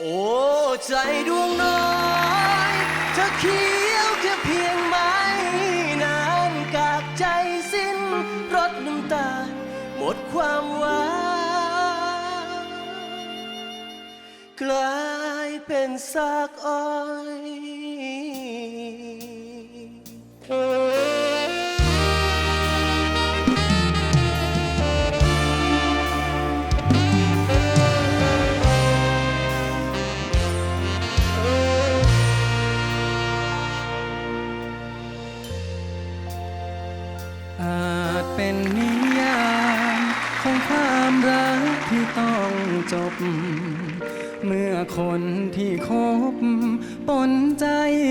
โอ้ใจดวงน้อยเธอเขียวแค่เพียงไม้นานกากใจสิ้นรสน้ำตาลหมดความหวานกลายเป็นซากอ้อย รักที่ต้องจบ เมื่อคนที่คบปนใจ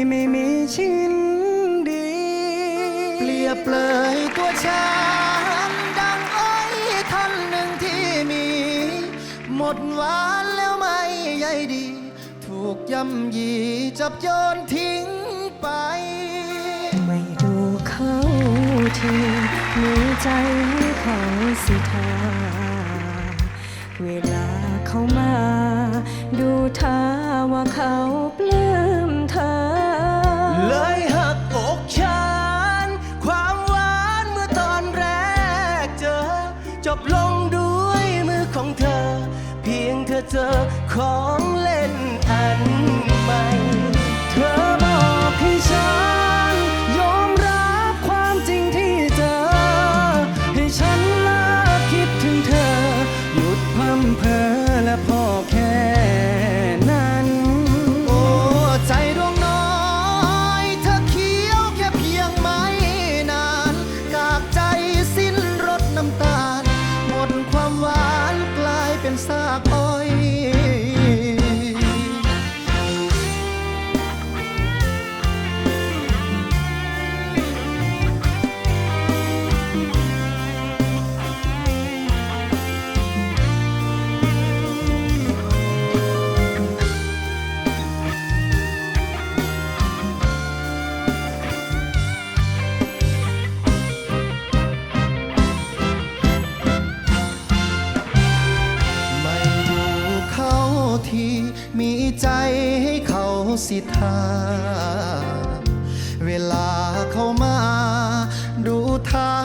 ไม่มีชิ้นดี เปรียบเลยตัวฉัน ดังอ้อยท่อนหนึ่งที่มี หมดหวานแล้วไม่ใยดี ถูกย่ำยีจับโยนทิ้งไป ไม่ดูเขาทีมีใจให้เขาสิทา เวลาเขามา ดูท่าว่าเขาปลื้มเธอ เลยหักอกฉัน ความหวานเมื่อตอนแรกเจอ จบลงด้วยมือของเธอ เพียงเธอเจอของ สิทาเวลาเขามาดูทาว่า